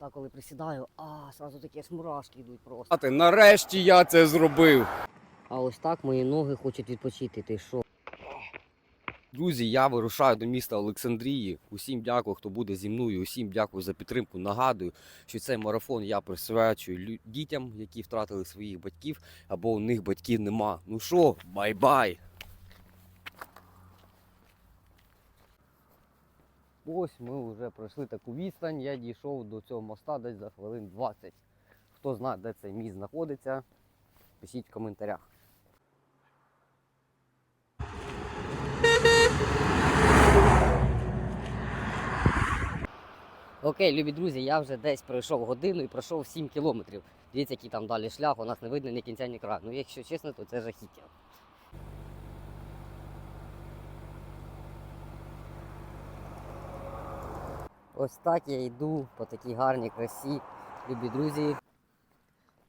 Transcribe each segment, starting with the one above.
Так, коли присідаю, а, сразу такі аж мурашки йдуть просто. А ти нарешті я це зробив. А ось так мої ноги хочуть відпочити. Ти що? Друзі, я вирушаю до міста Олександрії. Усім дякую, хто буде зі мною. Усім дякую за підтримку. Нагадую, що цей марафон я присвячую дітям, які втратили своїх батьків, або у них батьків нема. Ну що, бай-бай! Ось ми вже пройшли таку відстань. Я дійшов до цього моста десь за хвилин 20. Хто знає, де цей міст знаходиться, пишіть в коментарях. Окей, любі друзі, я вже десь пройшов годину і пройшов 7 кілометрів. Дивіться, який там далі шлях, у нас не видно ні кінця, ні краю. Ну, якщо чесно, то це жахіття. Ось так я йду по такій гарній красі, любі друзі.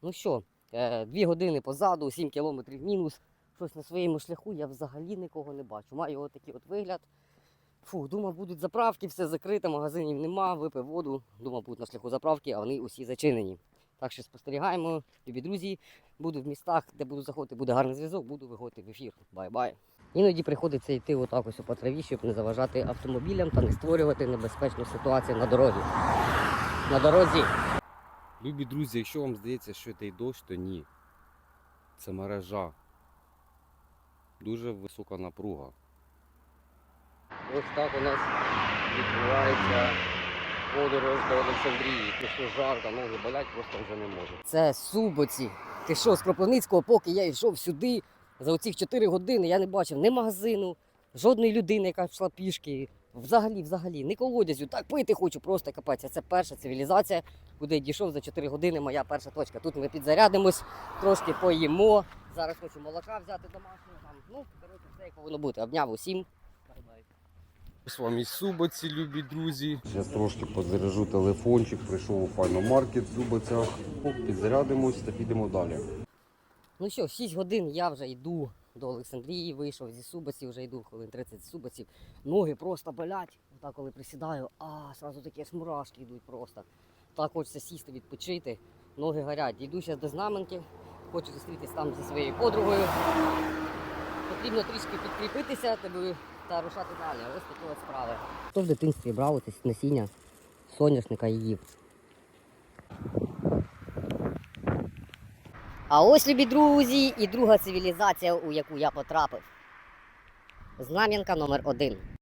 Ну що, е, дві години позаду, 7 кілометрів мінус. Щось на своєму шляху я взагалі нікого не бачу. Маю отакий от вигляд. Фу, думав, будуть заправки, все закрите, магазинів нема, випив воду. Думав, будуть на шляху заправки, а вони усі зачинені. Так що спостерігаємо, любі друзі. Буду в містах, де буду заходити, буде гарний зв'язок, буду виходити в ефір. Бай-бай. Іноді приходиться йти отак ось по траві, щоб не заважати автомобілям та не створювати небезпечну ситуацію на дорозі. На дорозі. Любі друзі, якщо вам здається, що це й дощ, то ні. Це мережа. Дуже висока напруга. Ось так у нас відбувається подорож до Олександрії. Ти що жарко, ноги болять, просто вже не можу. Це Субоці. Ти що, з Кропивницького, поки я йшов сюди, за оці 4 години я не бачив ні магазину, жодної людини, яка йшла пішки. Взагалі, взагалі, не колодязю. Так пити хочу, просто капець. Це перша цивілізація, куди я дійшов за 4 години. Моя перша точка. Тут ми підзарядимось, трошки поїмо. Зараз хочу молока взяти домашнього. Там. Ну, коротше, все як повинно бути. Обняв усім. Бай-бай. З вами Субоці, любі друзі. Зараз трошки позаряжу телефончик, прийшов у файномаркет в Зубоцях. Підзарядимось та підемо далі. Ну що, 6 годин я вже йду до Олександрії, вийшов зі Субаців, вже йду хвилин 30 з Субаців. Ноги просто болять. Отак, коли присідаю, а сразу такі аж мурашки йдуть просто. Так хочеться сісти, відпочити. Ноги горять. Йду зараз до знаменки, хочу зустрітися там зі своєю подругою. Потрібно трішки підкріпитися тобі та рушати далі. Ось такі от справи. Хто в дитинстві брав оце насіння соняшника і їв? А ось, любі друзі, і друга цивілізація, у яку я потрапив. Знам'янка номер один.